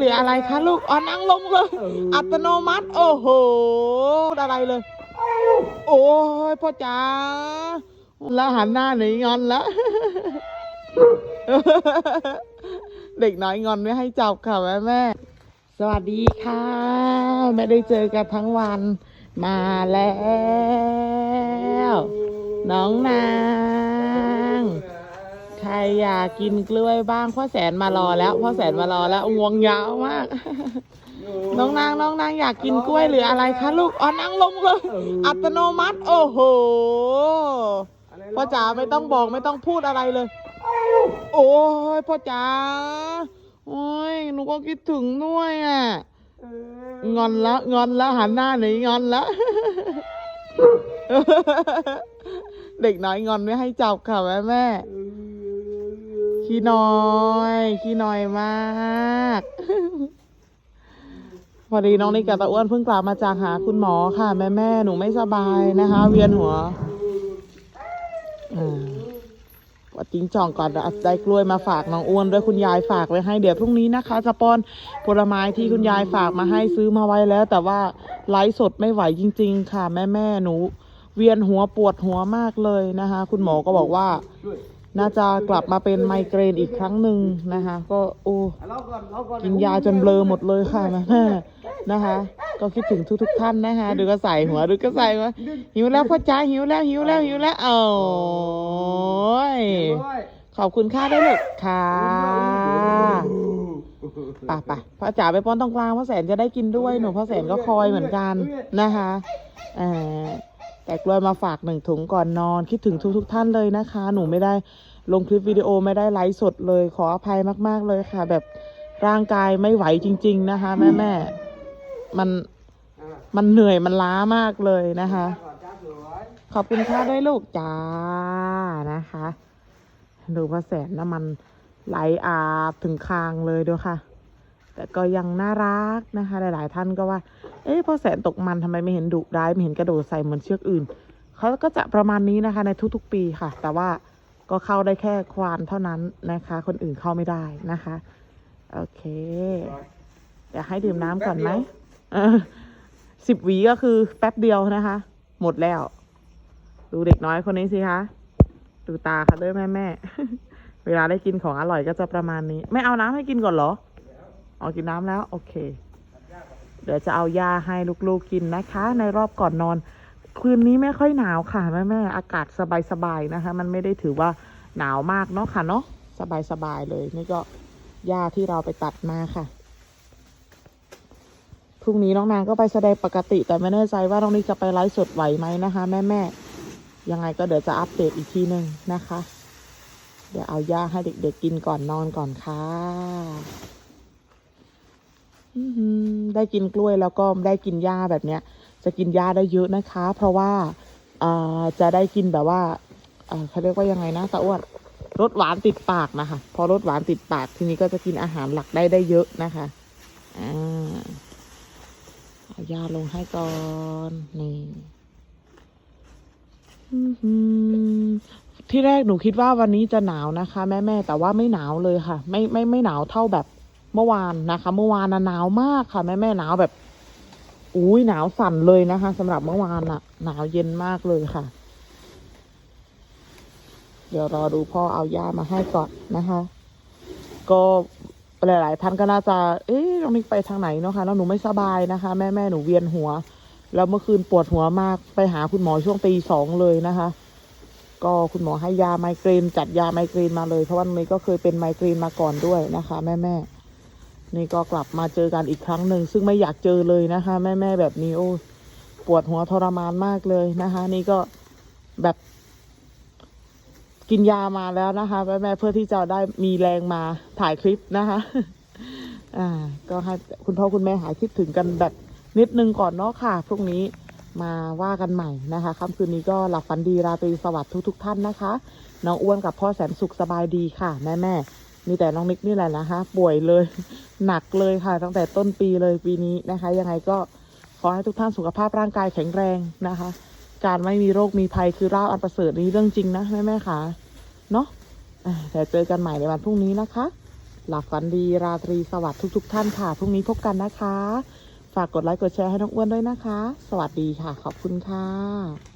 หรืออะไรคะลูกอ๋อนั่งลงเลย อัตโนมัติ โอ้โหพูดอะไรเลย โอ้ยพ่อจ๋าแล้วหันหน้าหนีงอนแล้ว เด็กน้อยงอนไม่ให้จับค่ะแม่แม่ สวัสดีค่ะ ไม่ได้เจอกันทั้งวันมาแล้ว น้องนาง ใครอยากกินกล้วยบ้างพ่อแสนมารอแล้วพ่อแสนมารอแล้วงวงยาวมาก น้องนางน้องนางอยากกินกล้วยหรืออะไรคะลูกอ๋อนั่งลงเลยอัตโนมัติ โอ้โหพ่อจ๋าไม่ต้องบอกไม่ต้องพูดอะไรเลย โอ้ยพ่อจ๋าโอ้ยหนูก็คิดถึงด้วยอะงอนละงอนละหันหน้าหนีงอนละเด็กน้อยงอนไม่ให้จับค่ะแม่แม่ ขี้น้อยขี้น้อยมาก พอดีน้องนิกกับตาอ้วนเพิ่งกลับมาจากหาคุณหมอค่ะ แม่แม่หนูไม่สบายนะคะ เวียนหัวอ่าวัดจิ้งจ่องก่อนได้กล้วยมาฝากน้องอ้วนด้วยคุณยายฝากไว้ให้เดี๋ยวพรุ่งนี้นะคะ จะป้อนผลไม้ที่คุณยายฝากมาให้ซื้อมาไว้แล้ว แต่ว่าไลฟ์สดไม่ไหวจริง ๆ ค่ะ แม่แม่หนู เวียนหัวปวดหัวมากเลยนะคะ คุณหมอก็บอกว่า น่าจะกลับมาเป็นไมเกรนอีกครั้งหนึ่งนะคะ ก็โอ้กินยาจนเบลอหมดเลยค่ะแม่นะคะ ก็คิดถึงทุกทุกท่านนะคะดูก็ใส่หัวดูก็ใส่หัวหิวแล้วพ่อจ๋าหิวแล้วหิวแล้วหิวแล้วโอ้ยขอบคุณค่าได้วยลูกค่ะป่ะป่ะพ่อจ๋าไปป้อนตรงกลางพ่อแสนจะได้กินด้วยหนูพ่อแสนก็คอยเหมือนกันนะคะเออ แต่กล้วยมาฝากหนึ่งถุงก่อนนอน คิดถึงทุกทุกๆท่านเลยนะคะ หนูไม่ได้ลงคลิปวิดีโอไม่ได้ไลฟ์สดเลย ขออภัยมาก ๆ เลยค่ะ แบบร่างกายไม่ไหวจริง ๆ นะคะ แม่แม่มันมันเหนื่อยมันล้ามากเลยนะคะ ขอบคุณค่ะด้วยลูกจ้านะคะ ดูพระแสนน้ำมันไหลอาบถึงคางเลยด้วยค่ะ แต่ก็ยังน่ารักนะคะ หลาย ๆ ท่านก็ว่า เอ๊ะพ่อแสนตกมันทำไมไม่เห็นดุร้ายไม่เห็นกระโดดใส่เหมือนเชือกอื่นเขาก็จะประมาณนี้นะคะ ในทุก ๆ ปีค่ะ แต่ว่าก็เข้าได้แค่ควานเท่านั้นนะคะ คนอื่นเข้าไม่ได้นะคะ โอเคเดี๋ยวให้ดื่มน้ำก่อนไหมเออสิบหวีก็คือแป๊บเดียวนะคะ หมดแล้ว ดูเด็กน้อยคนนี้สิคะดูตาค่ะด้อแม่แม่เวลาได้กินของอร่อยก็จะประมาณนี้ ไม่เอาน้ำให้กินก่อนเหรอ เอากินน้ำแล้ว โอเค เดี๋ยวจะเอายาให้ลูกๆกินนะคะ ในรอบก่อนนอน คืนนี้ไม่ค่อยหนาวค่ะแม่แม่อากาศสบายๆนะคะ มันไม่ได้ถือว่าหนาวมากเนาะค่ะเนาะสบายๆเลย นี่ก็หญ้าที่เราไปตัดมาค่ะพรุ่งนี้น้องนางก็ไปแสดงปกติ แต่ไม่แน่ใจว่าน้องนิกจะไปไลฟ์สดไหวไหมนะคะ แม่แม่ยังไงก็เดี๋ยวจะอัปเดตอีกทีหนึ่งนะคะ เดี๋ยวเอาหญ้าให้เด็กๆกินก่อนนอนก่อนค่ะ ได้กินกล้วยแล้วก็ได้กินหญ้าแบบเนี้ย จะกินหญ้าได้เยอะนะคะ เพราะว่าอ่าจะได้กินแบบว่าอ่าเขาเรียกว่ายังไงนะตาอ้วนรสหวานติดปากนะคะ พอรสหวานติดปากทีนี้ก็จะกินอาหารหลักได้ได้เยอะนะคะอ่าเอายาลงให้ก่อนนี่ที่แรกหนูคิดว่าวันนี้จะหนาวนะคะ แม่แม่แต่ว่าไม่หนาวเลยค่ะ ไม่ไม่ไม่หนาวเท่าแบบ เมื่อวานนะคะ เมื่อวานนะหนาวมากค่ะ แม่แม่หนาวแบบอุ้ยหนาวสั่นเลยนะคะสำหรับเมื่อวานน่ะหนาวเย็นมากเลยค่ะ เดี๋ยวรอดูพ่อเอายามาให้ก่อนนะคะ ก็หลาย ๆ ท่านก็น่าจะ เอ๊ะน้องนิกไปทางไหนเนาะคะแล้วหนูไม่สบายนะคะ แม่แม่หนูเวียนหัว แล้วเมื่อคืนปวดหัวมากไปหาคุณหมอช่วงตีสองเลยนะคะ ก็คุณหมอให้ยาไมเกรนจัดยาไมเกรนมาเลย เพราะว่าน้องนิกก็เคยเป็นไมเกรนมาก่อนด้วยนะคะ แม่แม่ นี่ก็กลับมาเจอกันอีกครั้งหนึ่ง ซึ่งไม่อยากเจอเลยนะคะ แม่แม่แบบนี้โอ้ปวดหัวทรมานมากเลยนะคะ นี่ก็แบบกินยามาแล้วนะคะแม่แม่เพื่อที่จะได้มีแรงมาถ่ายคลิปนะคะ อ่า ก็ให้คุณพ่อคุณแม่หายคิดถึงกันแบบนิดนึงก่อนเนาะค่ะ พรุ่งนี้มาว่ากันใหม่นะคะค่ำคืนนี้ก็หลับฝันดีราตรีสวัสดิ์ทุกๆท่านนะคะ น้องอ้วนกับพ่อแสนสุขสบายดีค่ะ แม่แม่ มีแต่น้องนิกนี่แหละนะคะ ป่วยเลย หนักเลยค่ะ ตั้งแต่ต้นปีเลยปีนี้นะคะ ยังไงก็ขอให้ทุกท่านสุขภาพร่างกายแข็งแรงนะคะ การไม่มีโรคมีภัยคือราบอันประเสริฐนี้เรื่องจริงนะแม่แม่ค่ะเนาะอ่เดี๋ยวเจอกันใหม่ในวันพรุ่งนี้นะคะ หลับฝันดีราตรีสวัสดิ์ทุก ๆ ท่านค่ะพรุ่งนี้พบกันนะคะ ฝากกดไลค์กดแชร์ให้น้องอ้วนด้วยนะคะ สวัสดีค่ะ ขอบคุณค่ะ